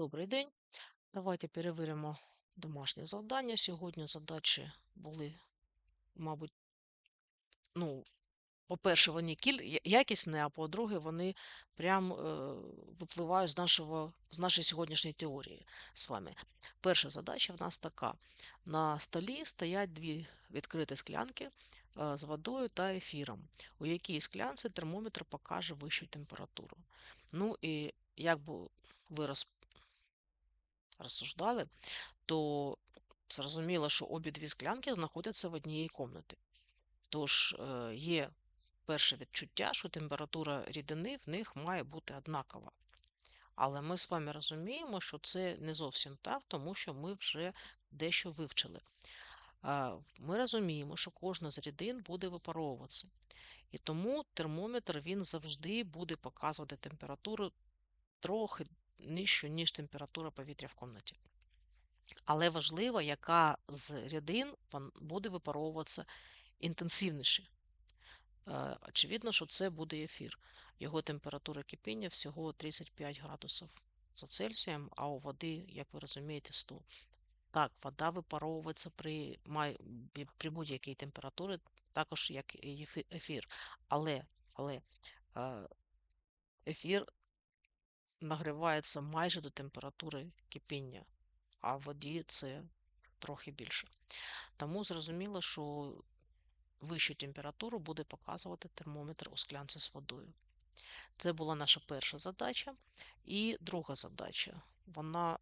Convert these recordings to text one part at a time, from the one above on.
Добрий день. Давайте перевіримо домашнє завдання. Сьогодні задачі були, мабуть, ну, по-перше, вони якісні, а по-друге, вони прям е, випливають з нашого, з нашої сьогоднішньої теорії з вами. Перша задача в нас така. На столі стоять дві відкриті склянки е, з водою та ефіром, у якій склянці термометр покаже вищу температуру. Ну і як би ви роз... розсуждали, то зрозуміло, що обі дві склянки знаходяться в одній кімнаті. Тож е, є перше відчуття, що температура рідини в них має бути однакова. Але ми з вами розуміємо, що це не зовсім так, тому що ми вже дещо вивчили. Ми розуміємо, що кожна з рідин буде випаровуватися. І тому термометр він завжди буде показувати температуру трохи нижчу, ніж температура повітря в кімнаті. Але важливо, яка з рідин буде випаровуватися інтенсивніше. Е, Очевидно, що це буде ефір. Його температура кипіння всього 35 градусів за Цельсієм, а у води, як ви розумієте, 100. Так, вода випаровується при, при будь-якій температурі, також як ефір. Але, але е, ефір нагрівається майже до температури кипіння, а в воді це трохи більше. Тому зрозуміло, що вищу температуру буде показувати термометр у склянці з водою. Це була наша перша задача. І друга задача. Вона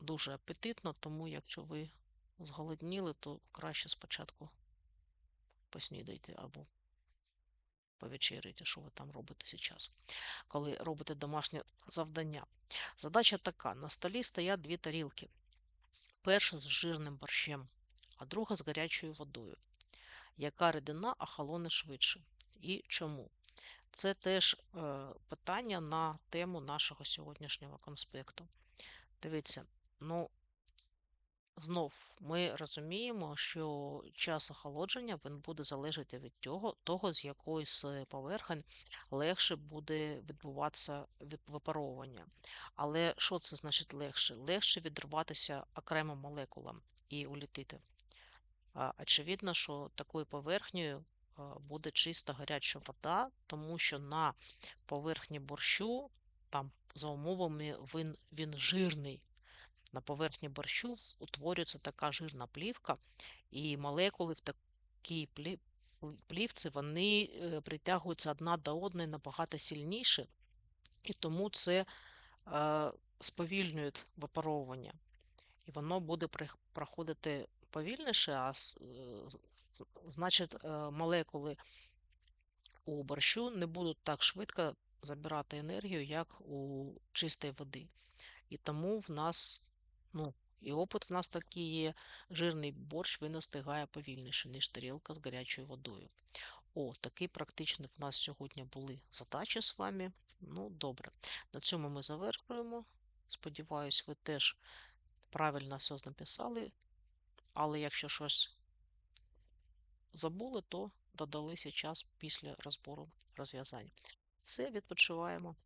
дуже апетитна, тому якщо ви зголодніли, то краще спочатку поснідайте або повечеряйте, що ви там робите зараз, коли робите домашнє завдання. Задача така: на столі стоять дві тарілки. Перша з жирним борщем, а друга з гарячою водою. Яка рідина охолоне швидше? І чому? Це теж е, питання на тему нашого сьогоднішнього конспекту. Дивіться, ну, знов ми розуміємо, що час охолодження він буде залежати від того, того з якої з поверхень легше буде відбуватися від- випаровування. Але що це значить легше? Легше відриватися окремим молекулам і улітити. Очевидно, що такою поверхнею буде чиста гаряча вода, тому що на поверхні борщу, там за умовами він, він жирний. На поверхні борщу утворюється така жирна плівка, і молекули в такій плівці вони е, притягуються одна до одної набагато сильніше, і тому це е, сповільнює випаровування. І воно буде проходити повільніше, а е, значить молекули у борщу не будуть так швидко забирати енергію, як у чистої води. І тому в нас, ну, і опит в нас такий є, жирний борщ він остигає повільніше, ніж тарілка з гарячою водою. О, такі практичні в нас сьогодні були задачі з вами. Ну, добре. На цьому ми завершуємо. Сподіваюсь, ви теж правильно все написали, але якщо щось забули, то додали час після розбору розв'язань. Все, відпочиваємо.